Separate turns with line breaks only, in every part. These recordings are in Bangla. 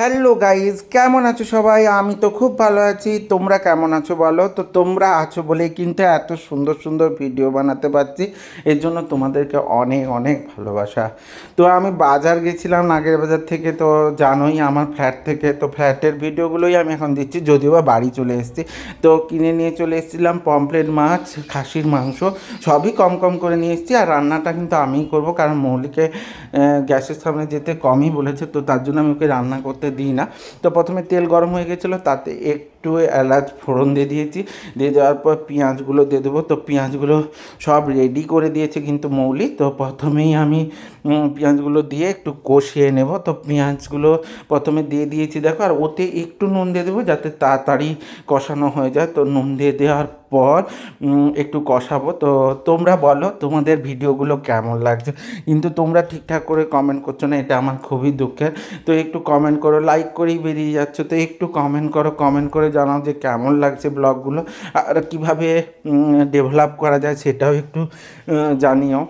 হ্যালো গাইজ, কেমন আছো সবাই? আমি তো খুব ভালো আছি। তোমরা কেমন আছো বলো? তো তোমরা আছো বলেই কিন্তু এত সুন্দর সুন্দর ভিডিও বানাতে পারছি। এর জন্য তোমাদেরকে অনেক অনেক ভালোবাসা। তো আমি বাজার গেছিলাম নাগের বাজার থেকে, তো জানোই আমার ফ্ল্যাট থেকে, তো ফ্ল্যাটের ভিডিওগুলোই আমি এখন দিচ্ছি, যদিও বা বাড়ি চলে এসেছি। তো কিনে নিয়ে চলে এসেছিলাম পমপ্লেট মাছ, খাসির মাংস, সবই কম কম করে নিয়ে এসেছি। আর রান্নাটা কিন্তু আমিই করব, কারণ মৌলিকে গ্যাসের সামনে যেতে কমই বলেছে, তো তার জন্য আমি ওকে রান্না করতে দিই না। তো প্রথমে তেল গরম হয়ে গেছিল তাতে একটু এলাচ ফোড়ন দিয়ে দিয়েছি। দিয়ে দেওয়ার পর পেঁয়াজগুলো দিয়ে দেবো। তো পেঁয়াজগুলো সব রেডি করে দিয়েছে কিন্তু মৌলি। তো প্রথমেই আমি পেঁয়াজগুলো দিয়ে একটু কষিয়ে নেব। তো পেঁয়াজগুলো প্রথমে দিয়ে দিয়েছি দেখো। আর ওতে একটু নুন দিয়ে দেবো যাতে তাড়াতাড়ি কষানো হয়ে যায়। তো নুন দিয়ে দেওয়ার পর একটু কষাবো। তো তোমরা বলো, তোমাদের ভিডিওগুলো কেমন লাগছে? কিন্তু তোমরা ঠিকঠাক করে কমেন্ট করছ না, এটা আমার খুবই দুঃখের। তো একটু কমেন্ট করো লাইক করেই বেরিয়ে যাচ্ছে। তো একটু কমেন্ট করো কমেন্ট করে জানাও যে কেমন লাগছে ব্লগগুলো আর কীভাবে ডেভেলপ করা যায় সেটাও একটু জানিও।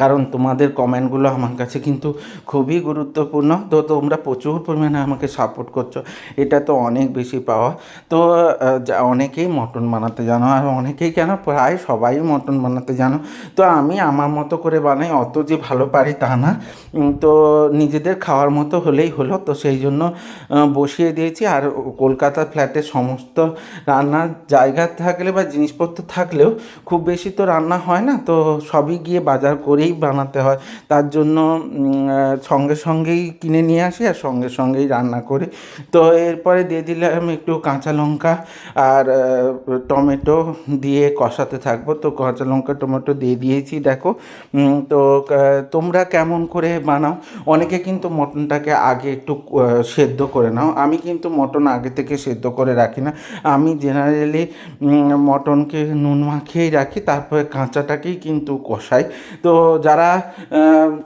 কারণ তোমাদের কমেন্টগুলো আমার কাছে কিন্তু খুবই গুরুত্বপূর্ণ। তো তোমরা প্রচুর পরিমাণে আমাকে সাপোর্ট করছ। এটা তো অনেক বেশি পাওয়া তো অনেকেই মটন বানাতে জানো আর অনেকেই কেন প্রায় সবাই মটন বানাতে জানো। তো আমি আমার মতো করে বানাই, অত যে ভালো পারি তা না। তো নিজেদের খাওয়ার মতো হলেই হলো। তো সেই জন্য বসিয়ে দিয়েছি। আর কলকাতা ফ্ল্যাটে সমস্ত রান্নার জায়গা থাকলে বা জিনিসপত্র থাকলেও খুব বেশি তো রান্না হয় না। তো সবই গিয়ে বাজার করেই বানাতে হয়। তার জন্য সঙ্গে সঙ্গেই কিনে নিয়ে আসি আর সঙ্গে সঙ্গেই রান্না করি। তো এরপরে দিয়ে দিলাম একটু কাঁচা লঙ্কা আর টমেটো দিয়ে কষাতে থাকব। তো কাঁচা লঙ্কা, টমেটো দিয়ে দিয়েছি, দেখো। তো তোমরা কেমন করে বানাও? অনেকে কিন্তু মটনটাকে আগে একটু সেদ্ধ করে নাও। আমি কিন্তু মটন আগে থেকে সেদ্ধ করে রাখি না। আমি জেনারেলি মটনকে নুন মাখিয়েই রাখি, তারপরে কাঁচাটাকেই কিন্তু কষাই। তো যারা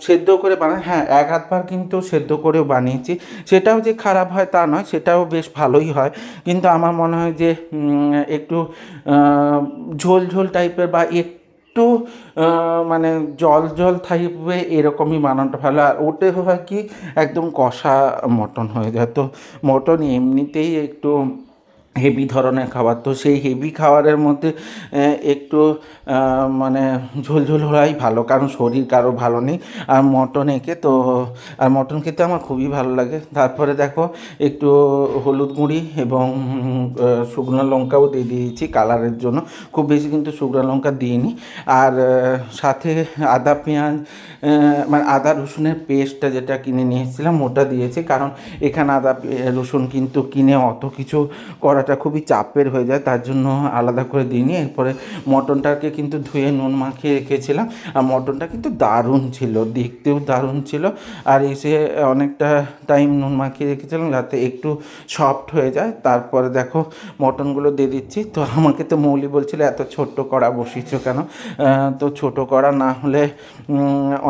সেদ্ধ করে বানায় হ্যাঁ এক আধবার কিন্তু সেদ্ধ করেও বানিয়েছি। সেটাও যে খারাপ হয় তা নয় সেটাও বেশ ভালোই হয়। কিন্তু আমার মনে হয় যে একটু ঝোল ঝোল টাইপের বা একটু আহ, মানে জল জল থাকবে এরকমই বানানোটা ভালো। আর ওতে হয় কি একদম কষা মটন হয়ে যায়। তো মটন এমনিতেই একটু হেভি ধরনের খাবার। তো সেই হেভি খাবারের মধ্যে একটু মানে ঝোলঝোল হওয়াই ভালো, কারণ শরীর কারও ভালো নেই। আর মটন এঁকে তো, আর মটন খেতে আমার খুবই ভালো লাগে। তারপরে দেখো, একটু হলুদ গুঁড়ি এবং শুকনো লঙ্কাও দিয়ে দিয়েছি কালারের জন্য। খুব বেশি কিন্তু শুকনো লঙ্কা দিইনি। আর সাথে আদা, পেঁয়াজ মানে আদা রসুনের পেস্টটা যেটা কিনে নিয়ে এসেছিলাম ওটা দিয়েছি। কারণ এখানে আদা রসুন কিন্তু কিনে অত কিছু করাটা খুবই চাপের হয়ে যায়, তার জন্য আলাদা করে দিইনি। এরপরে মটনটাকে কিন্তু ধুয়ে নুন মাখিয়ে রেখেছিলাম। আর মটনটা কিন্তু দারুণ ছিল, দেখতেও দারুণ ছিল। আর এসে অনেকটা টাইম নুন মাখিয়ে রেখেছিলাম যাতে একটু সফট হয়ে যায়। তারপরে দেখো, মটনগুলো দিয়ে দিচ্ছি। তো আমাকে তো মৌলি বলছিল, এত ছোট্ট কড়া বসিয়েছো কেন? তো ছোট কড়া না হলে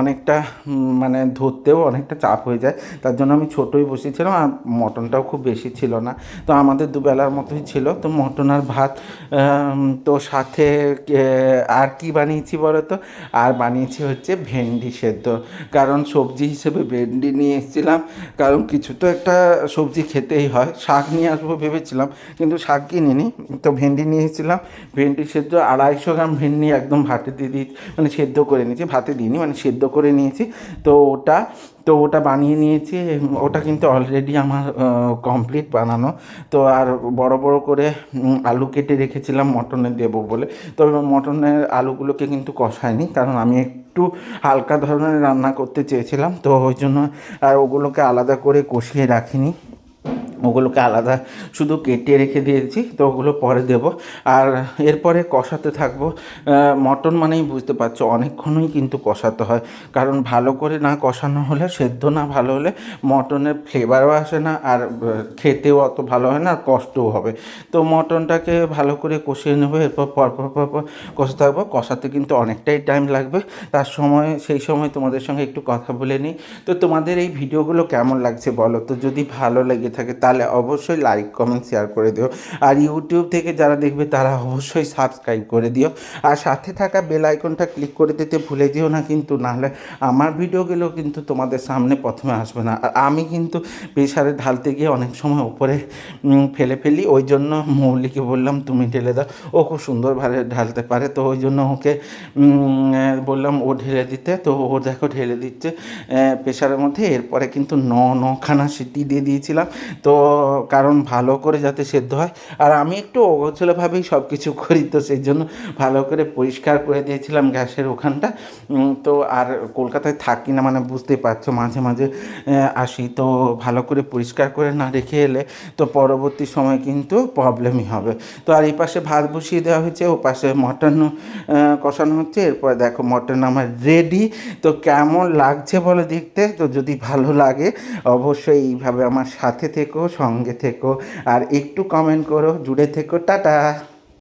অনেকটা মানে ধরতেও অনেকটা চাপ হয়ে যায়। তার জন্য আমি ছোটোই বসিয়েছিলাম আর মটনটাও খুব বেশি ছিল না। তো আমাদের দুবেলার মতোই ছিল। তো মটন আর ভাত তো সাথে আর কি বানিয়েছি বলো তো আর বানিয়েছি হচ্ছে ভেন্ডি সেদ্ধ। কারণ সবজি হিসেবে ভেন্ডি নিয়ে এসেছিলাম। কারণ কিছু তো একটা সবজি খেতেই হয়। শাক নিয়ে আসব ভেবেছিলাম, কিন্তু শাক কিনিনি। তো ভেন্ডি নিয়ে এসেছিলাম। ভেন্ডি সেদ্ধ আড়াইশো গ্রাম ভেন্ডি একদম ভাতে দিয়ে দিই মানে সেদ্ধ করে নিয়েছি। ভাতে দিইনি মানে সেদ্ধ করে নিয়েছি। তো ওটা তো ওটা বানিয়ে নিয়েছি। ওটা কিন্তু অলরেডি আমার কমপ্লিট বানানো। তো আর বড় বড় করে আলু কেটে রেখেছিলাম মটনে দেবো বলে। তবে মটনের আলুগুলোকে কিন্তু কষায়নি, কারণ আমি একটু হালকা ধরনের রান্না করতে চেয়েছিলাম। তো ওই জন্য আর ওগুলোকে আলাদা করে কষিয়ে রাখিনি। ওগুলোকে আলাদা শুধু কেটে রেখে দিয়েছি, তো ওগুলো পরে দেব। আর এরপরে কষাতে থাকব। মটন মানেই বুঝতে পারছ, অনেকক্ষণই কিন্তু কষাতে হয়। কারণ ভালো করে না কষানো হলে, সেদ্ধ না ভালো হলে মটনের ফ্লেভারও আসে না, আর খেতেও অত ভালো হয় না, আর কষ্টও হবে। তো মটনটাকে ভালো করে কষিয়ে নেব, এরপর পরপর পরপর কষাতে থাকব। কষাতে কিন্তু অনেকটাই টাইম লাগবে। তার সময়, সেই সময় তোমাদের সঙ্গে একটু কথা বলে নিই। তো তোমাদের এই ভিডিওগুলো কেমন লাগছে বলো তো? যদি ভালো লেগে থাকে, তার তাহলে অবশ্যই লাইক কমেন্ট শেয়ার করে দিও। আর ইউটিউব থেকে যারা দেখবে, তারা অবশ্যই সাবস্ক্রাইব করে দিও। আর সাথে থাকা বেল আইকনটা ক্লিক করে দিতে ভুলে দিও না কিন্তু, নাহলে আমার ভিডিওগুলো কিন্তু তোমাদের সামনে প্রথমে আসবে না। আর আমি কিন্তু প্রেশারে ঢালতে গিয়ে অনেক সময় উপরে ফেলে ফেলি। ওই জন্য মৌলিকে বললাম, তুমি ঢেলে দাও। ও খুব সুন্দরভাবে ঢালতে পারে, তো ওই জন্য ওকে বললাম, ও ঢেলে দিতে। তো ও দেখো ঢেলে দিচ্ছে প্রেশারের মধ্যে। এরপরে কিন্তু ন নখানা সিটি দিয়ে দিয়েছিলাম। তো কারণ ভালো করে যাতে সেদ্ধ হয়। আর আমি একটু অগোছলভাবেই সব কিছু করি, তো সেই জন্য ভালো করে পরিষ্কার করে দিয়েছিলাম গ্যাসের ওখানটা। তো আর কলকাতায় থাকি না মানে বুঝতেই পারছ, মাঝে মাঝে আসি। তো ভালো করে পরিষ্কার করে না রেখে এলে তো পরবর্তী সময় কিন্তু প্রবলেমই হবে। তো আর এই পাশে ভাত বসিয়ে দেওয়া হয়েছে, ও পাশে মটন কষানো হচ্ছে। এরপর দেখো মটন আমার রেডি তো কেমন লাগছে বলো দেখতে? তো যদি ভালো লাগে, অবশ্যই এইভাবে আমার সাথে থেকো সঙ্গে থেকো আর একটু কমেন্ট করো। জুড়ে থেকো টাটা।